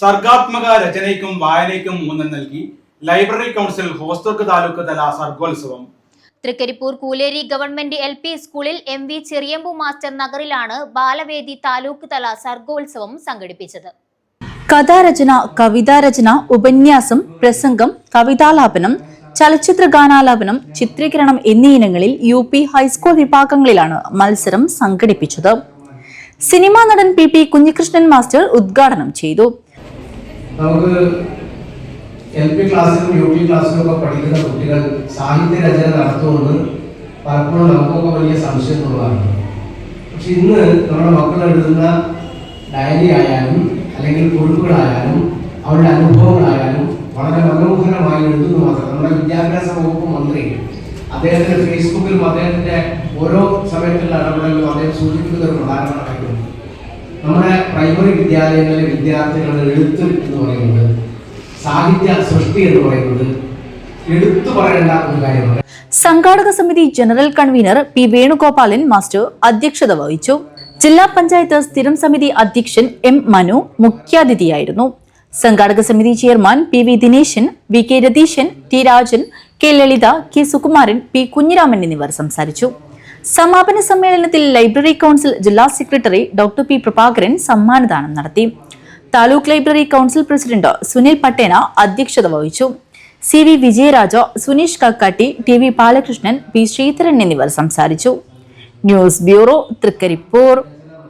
സർഗാത്മക രചനയ്ക്കും വായനയ്ക്കും ഊന്നൽ നൽകി ലൈബ്രറി കൗൺസിൽ ഹോസ്ദുർഗ് താലൂക്ക് തല സർഗോത്സവം. Trikaripur Kooleri government L P സ്കൂളിൽ എം വി ചെറിയമ്പു മാസ്റ്റർ നഗറിലാണ് ബാലവേദി താലൂക്ക് തല സർഗോത്സവം സംഘടിപ്പിച്ചത്. കഥാരചന കവിതാരചന ഉപന്യാസം പ്രസംഗം കവിതാലാപനം ചലച്ചിത്ര ഗാനാലാപനം ചിത്രീകരണം എന്നീ ഇനങ്ങളിൽ യു പി ഹൈസ്കൂൾ വിഭാഗങ്ങളിലാണ് മത്സരം സംഘടിപ്പിച്ചത്. സിനിമാ നടൻ പി പി കുഞ്ഞികൃഷ്ണൻ മാസ്റ്റർ ഉദ്ഘാടനം ചെയ്തു. നമുക്ക് എൽ പി ക്ലാസ്സിലും യു പി ക്ലാസ്സിലും ഒക്കെ പഠിക്കുന്ന കുട്ടികൾ സാഹിത്യ രചന നടത്തുമെന്ന് പലപ്പോഴും നമുക്കൊക്കെ വലിയ സംശയമുള്ളതാണ് പക്ഷെ ഇന്ന് നമ്മുടെ മക്കൾ എഴുതുന്ന ഡയറി ആയാലും അല്ലെങ്കിൽ കുറിപ്പുകളായാലും അവരുടെ അനുഭവങ്ങളായാലും വളരെ മനോഹരമായി എഴുതുന്നു മാത്രം നമ്മുടെ വിദ്യാഭ്യാസ വകുപ്പ് മന്ത്രി അദ്ദേഹത്തിന്റെ ഫേസ്ബുക്കിലും അദ്ദേഹത്തിന്റെ ഓരോ സമയത്തുള്ള ഇടപെടലിലും അദ്ദേഹം സൂചിപ്പിക്കുന്ന ഒരു പ്രധാനമായിട്ടുണ്ട് നമ്മുടെ പ്രൈമറി വിദ്യാലയങ്ങളിലെ വിദ്യാർത്ഥികളുടെ എഴുത്ത് എന്ന് പറയുന്നത് സാഹിത്യ സൃഷ്ടി എന്ന് പറയുന്നത് എടുത്തു പറയേണ്ട ഒരു കാര്യമാണ്. സംഘാടക സമിതി general convener P Venugopalan master അധ്യക്ഷത വഹിച്ചു. ജില്ലാ പഞ്ചായത്ത് സ്ഥിരം സമിതി അധ്യക്ഷൻ എം മനു മുഖ്യാതിഥിയായിരുന്നു. സംഘാടക സമിതി chairman P V Dineshan V K Ratheeshan T Rajan K Lalitha K Sukumaran P Kunhiraman എന്നിവർ സംസാരിച്ചു. സമാപന സമ്മേളനത്തിൽ ലൈബ്രറി കൗൺസിൽ ജില്ലാ സെക്രട്ടറി ഡോക്ടർ പി പ്രഭാകരൻ സമ്മാനദാനം നടത്തി. Taluk library council president Sunil Pattena അധ്യക്ഷത വഹിച്ചു. C V Vijayaraja Suneesh Kakkatti T V Balakrishnan P Sreedharan എന്നിവർ സംസാരിച്ചു. News bureau Trikaripur.